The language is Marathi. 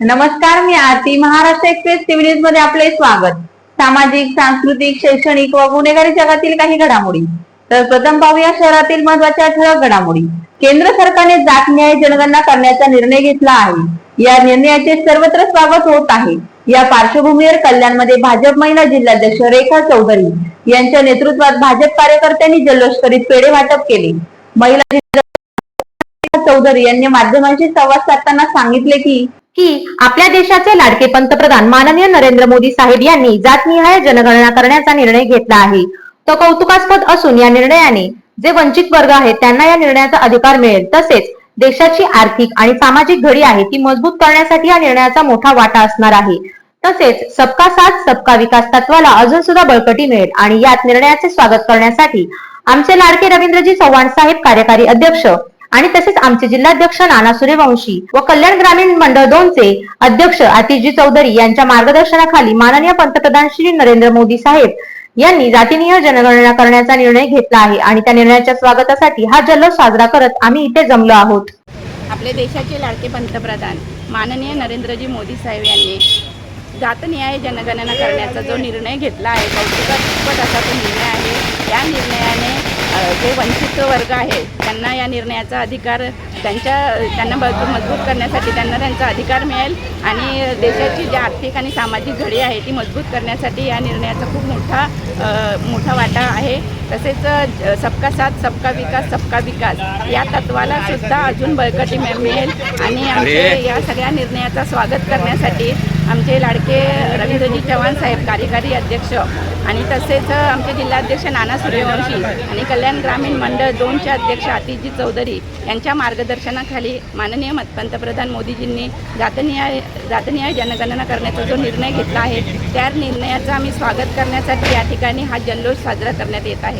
नमस्कार मी आरती महाराष्ट्र एक्सप्रेस टीव्ही न्यूजमध्ये आपले स्वागत. सामाजिक सांस्कृतिक शैक्षणिक व गुन्हेगारी जगातील काही घडामोडी. तर प्रथम पाहूया शहरातील महत्त्वाच्या ठळक घडामोडी. केंद्र सरकारने जात न्याय जनगणना करण्याचा निर्णय घेतला आहे. या निर्णयाचे सर्वत्र स्वागत होत आहे. या पार्श्वभूमीवर कल्याणमध्ये भाजप महिला जिल्हाध्यक्ष रेखा चौधरी यांच्या नेतृत्वात भाजप कार्यकर्त्यांनी जल्लोष करीत पेढे वाटप केले. महिला चौधरी यांनी माध्यमांशी संवाद साधताना सांगितले की की आपल्या देशाचे लाडके पंतप्रधान माननीय नरेंद्र मोदी साहेब यांनी जातनिहाय जनगणना करण्याचा निर्णय घेतला आहे. तो कौतुकास्पद असून या निर्णयाने जे वंचित वर्ग आहेत त्यांना या निर्णयाचा अधिकार मिळेल. तसेच देशाची आर्थिक आणि सामाजिक घडी आहे ती मजबूत करण्यासाठी या निर्णयाचा मोठा वाटा असणार आहे. तसेच सबका साथ सबका विकास तत्वाला अजून सुद्धा बळकटी मिळेल आणि यात निर्णयाचे स्वागत करण्यासाठी आमचे लाडके रवींद्रजी चव्हाण साहेब कार्यकारी अध्यक्ष आणि तसेच आमचे जिल्हाध्यक्ष नाना सूर्यवंशी व कल्याण ग्रामीण मंडळ दोनचे अध्यक्ष आतिशजी चौधरी यांच्या मार्गदर्शनाखाली माननीय पंतप्रधान श्री नरेंद्र मोदी साहेब यांनी जातीनिय जनगणना करण्याचा निर्णय घेतला आहे आणि त्या निर्णयाच्या स्वागतासाठी हा जल्लोष साजरा करत आम्ही इथे जमलो आहोत. आपले देशाचे लाडके पंतप्रधान माननीय नरेंद्रजी मोदी साहेब यांनी जातनिहाय जनगणना करण्याचा जो निर्णय घेतला आहे कौतुकास्पद असा तो निर्णय आहे या निर्णय जे वंचित वर्ग आहे त्यांना या निर्णयाचा अधिकार त्यांच्या त्यांना मजबूत मजबूत करण्यासाठी त्यांना त्यांचा अधिकार मिळेल आणि देशाची जी आर्थिक आणि सामाजिक घडी आहे ती मजबूत करण्यासाठी या निर्णयाचा खूप मोठा मोठा वाटा आहे. तसेच सबका साथ सबका विकास सबका विकास. या तत्वाला सुद्धा अजून बळकटी मिळ- मिळेल आणि आमचे या सगळ्या निर्णयाचा स्वागत करण्यासाठी आमचे लाडके रवींद्रजी चव्हाण साहेब कार्यकारी अध्यक्ष आणि तसेच आमचे जिल्हाध्यक्ष नाना सूर्यवंशी आणि कल्याण ग्रामीण मंडळ दोनचे अध्यक्ष आतिशजी चौधरी यांच्या मार्गदर्शनाखाली माननीय मत- पंतप्रधान मोदीजींनी जातनिहाय जातनिहाय जनगणना करण्याचा जो निर्णय घेतला आहे त्या निर्णयाचं आम्ही स्वागत करण्यासाठी या ठिकाणी हा जल्लोष साजरा करण्यात येत आहे.